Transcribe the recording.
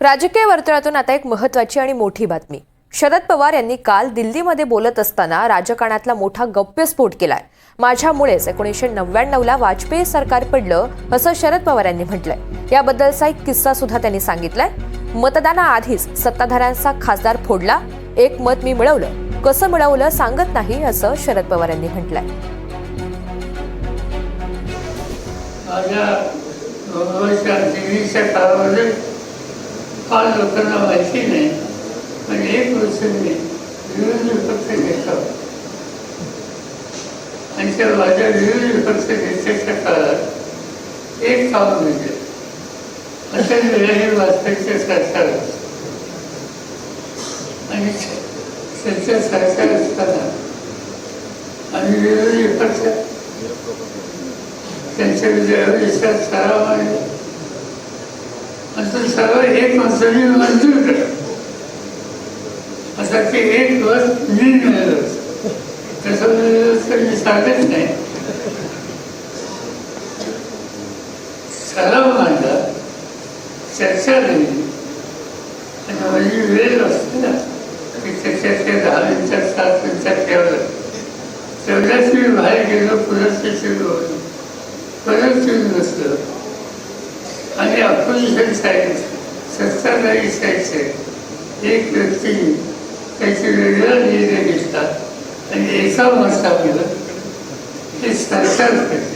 राजकीय वर्तुळातून आता एक महत्वाची आणि मोठी बातमी. शरद पवार यांनी काल दिल्लीमध्ये बोलत असताना राजकारणातला मोठा गप्यस्फोट केलाय. माझ्यामुळेच एकोणीसशे नव्याण्णवला वाजपेयी सरकार पडलं असं शरद पवार यांनी म्हटलंय. याबद्दलचा एक किस्सा सुद्धा त्यांनी सांगितलाय. मतदानाआधीच सत्ताधाऱ्यांचा खासदार फोडला एक मत मी मिळवलं. कसं मिळवलं सांगत नाही असं शरद पवार यांनी म्हटलंय. फार लोकांना माहिती नाही. पण एक वर्ष विविध विरोधी पक्ष घेतला आणि त्या माझ्या विविध पक्ष घेतल्याच्या काळात एक काम म्हणजे अशा वेळेही वाजपेयीच्या सरकार आणि त्यांच्या सरकार असताना आणि विरोधी पक्ष त्यांच्या विजयाविषयात सराव आहे. आणि तो सराव एक माणसाने मंजूर करा. आता ते एक वर्ष निर्णय तसं मिळालं. तर मी सांगत नाही. सराव मांडला चर्चा झाली. आणि माझी वेळ असते ना की त्याच्यात दहा मिनिटात सात मिनिटात ठेवलं. तेवढ्याच मी बाहेर गेलो पुन्हा ते परत येऊन आणि अपोजिशन साईड सत्ताधारी साईडचे एक व्यक्ती त्याचे वेगळा निर्णय घेतला आणि एका मतामुळं ते सरकार करते